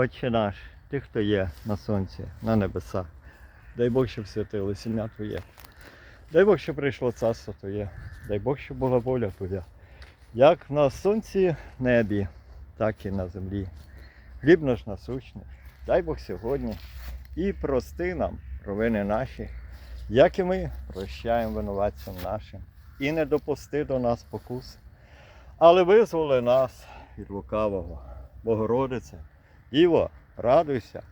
Отче наш, ти, хто є на сонці, на небесах. Дай Бог, щоб святилось ім'я Твоє. Дай Бог, щоб прийшло царство Твоє. Дай Бог, щоб була воля Твоя. Як на сонці небі, так і на землі. Хліб наш насущний. Дай Бог сьогодні і прости нам провини наші, як і ми прощаємо винуватцям нашим. І не допусти до нас покус, але визволи нас від лукавого. Богородице, Іво, радуйся.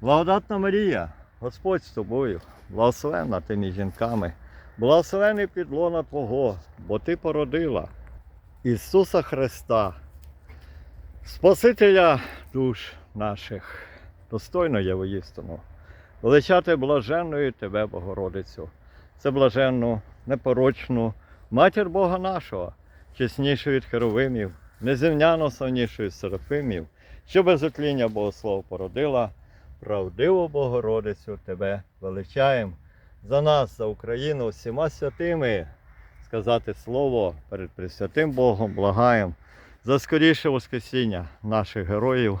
Благодатна Марія, Господь з тобою, благословенна ти між жінками, благословений підлона Твого, бо Ти породила Ісуса Христа, Спасителя душ наших, достойно є воістину. Величати блаженною Тебе, Богородицю, це блаженну, непорочну матір Бога нашого, чеснішу від херовимів, неземняно славнішою з серафимів, що без отління Богослов породила, правдиву Богородицю Тебе величаєм. За нас, за Україну, всіма святими, сказати слово перед Пресвятим Богом, благаєм. За скоріше Воскресіння наших героїв,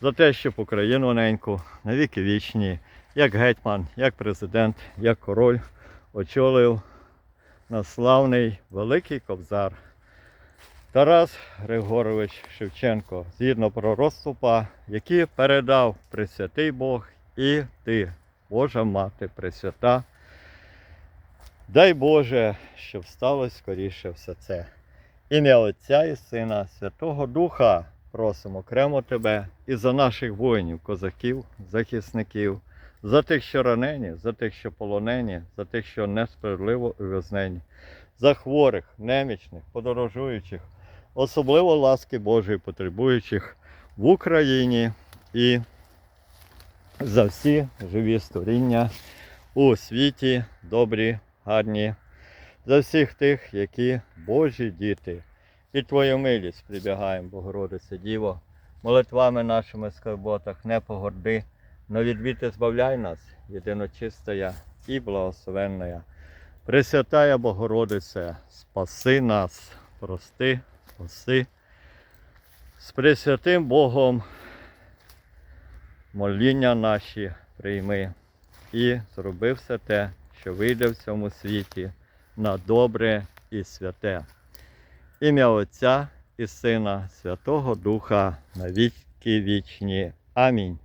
за те, щоб Україну неньку навіки вічні, як гетьман, як президент, як король очолив нас славний великий кобзар. Тарас Григорович Шевченко, згідно пророцтва, які передав Пресвятий Бог і ти, Божа Мати Пресвята. Дай Боже, щоб сталося скоріше все це. Ім'я Отця і Сина, Святого Духа просимо окремо Тебе і за наших воїнів, козаків, захисників, за тих, що ранені, за тих, що полонені, за тих, що несправедливо ув'язнені, за хворих, немічних, подорожуючих, особливо ласки Божої потребуючих в Україні і за всі живі створіння у світі, добрі, гарні, за всіх тих, які Божі діти. І Твою милість прибігаємо, Богородице Діво, молитвами нашими скорботах не погорди, но відвіти збавляй нас, єдиночистая і благословенная. Пресвятая Богородице, спаси нас, прости, спаси. З Пресвятим Богом моління наші прийми і зроби все те, що вийде в цьому світі на добре і святе. Ім'я Отця і Сина, Святого Духа на віки вічні. Амінь.